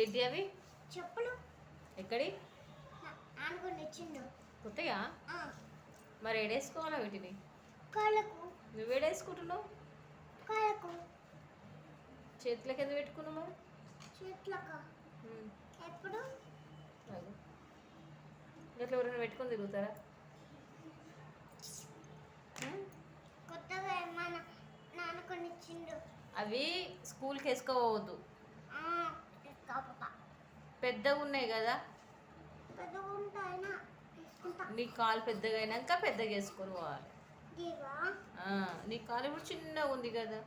ఏంటి అవి? చెప్పులు. ఎక్కడి? అనుకుని ఇచ్చిండు కొత్తగా మరి ఏడేసుకోవాలా వీటిని? కాళ్ళకు. నువ్వేడేసుకుంటున్నావు కాళ్ళకు. చేతుల కింద పెట్టుకున్నావు మరి? చేతులకు. ఎప్పుడు. ఇట్లా ఎవరైనా పెట్టుకొని తిరుగుతారా. కొత్తగా ఏమన్నా నాన్నకొని ఇచ్చిండు అవి స్కూల్కి వేసుకోవద్దు. పెద్దగా ఉన్నాయి కదా. నీ కాలు పెద్దగా అయినాక పెద్దగా వేసుకొని పోవాలి నీ కాలు ఇప్పుడు చిన్నగా ఉంది కదా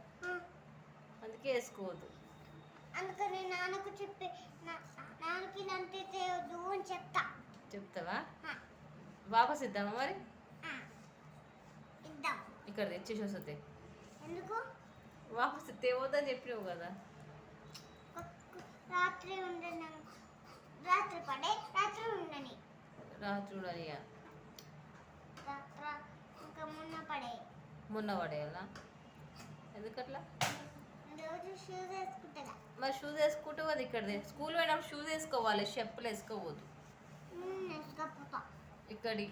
అందుకే వేసుకోవద్దు. అందుకని నాన్నకు చెప్పి నాన్నకి ఇలాంటి తేవద్దు అని చెప్తా. చెప్తావా? వాపస్ ఇద్దామా మరి? ఇక్కడ తెచ్చేసి వస్తుంది. ఎందుకు? వాపస్ తేవద్దని చెప్పినావు కదా. రాత్రి ఉండని. రాత్రి పడే రాత్రి ఉండని. రాత్రి చూడాలి ఇక. మొన్న పడే. మొన్న పడేయాలా? ఎందుకట్లా? రోజు షూస్ వేసుకుంటుందా? మరి షూస్ వేసుకుంటే అది ఇక్కడ స్కూల్ పోయినప్పుడు షూస్ వేసుకోవాలి చెప్పులు వేసుకోవద్దు. ఇక్కడి.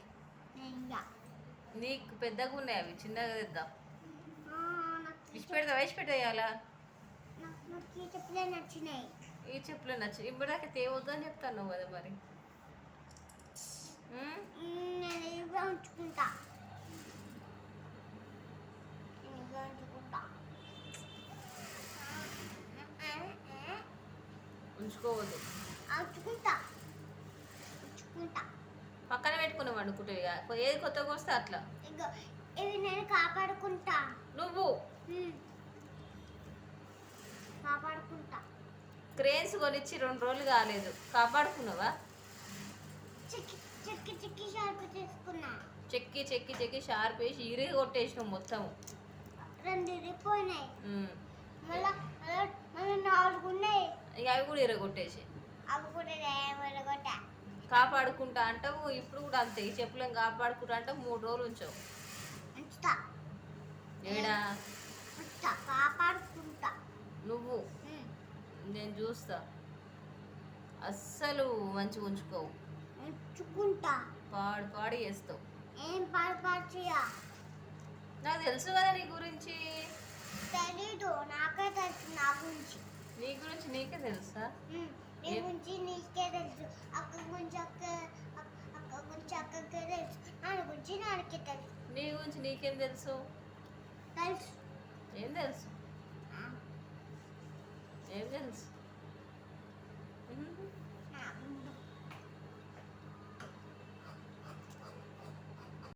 నీకు పెద్దగా ఉన్నాయి అవి చిన్నగా తెద్దాం. ఇచ్చి పెడతా వేసి పెట్టేయాలా నాకు నచ్చినాయి. ఈ చెప్పులు నచ్చి ఇప్పటిదాకా తేవద్దు అని చెప్తాను కదా మరి? ఉంచుకుంటా. ఉంచుకుంటా. ఉంచుకోవద్దు. ఉంచుకుంటా. ఉంచుకుంటా. పక్కన పెట్టుకున్నాం అనుకుంటే ఇక. ఏది కొత్తగా వస్తే అట్లా. ఇవి నేను కాపాడుకుంటా. నువ్వు మ్మ్. కాపాడుకుంటా క్రేన్స్ కొనిచ్చి రెండు రోజులు కాలేదు. కాపాడుకున్నావా? చిక్కి చిక్కి చిక్కి షార్ప్ చేసుకున్నా. చెక్కి చెక్కి చెక్కి షార్ప్ వేసి ఇరిగి కొట్టేసినావు మొత్తం. రెండు ఇరిగిపోయినాయి ఇక అవి కూడా ఇరగొట్టేసి కాపాడుకుంటా అంటావు ఇప్పుడు కూడా అంతే. ఈ చెప్పులను కాపాడుకుంటా అంటే మూడు రోజులు ఉంచావు. ఏడా ఉంచుతా కాపాడుకుంటా నువ్వు మ్మ్. నేను చూస్తా. అస్సలు మంచిగా ఉంచుకోవు. ఉంచుకుంటా. పాడు పాడు చేస్తావు. ఏం పాడు పాడు చేయ? నాకు తెలుసు కదా నీ గురించి. తెలీదు. నాకే తెలుసు నా గురించి. నీ గురించి నీకే తెలుసా. నీ గురించి నీకే తెలుసు. అక్క గురించి అక్క అక్క- అక్క గురించి అక్కకే తెలుసు. నాన్న గురించి నాన్నకే తెలుసు. నీ గురించి నీకేం తెలుసు? తెలుసు. ఏం తెలుసు? ఆ, ఏం తెలుసు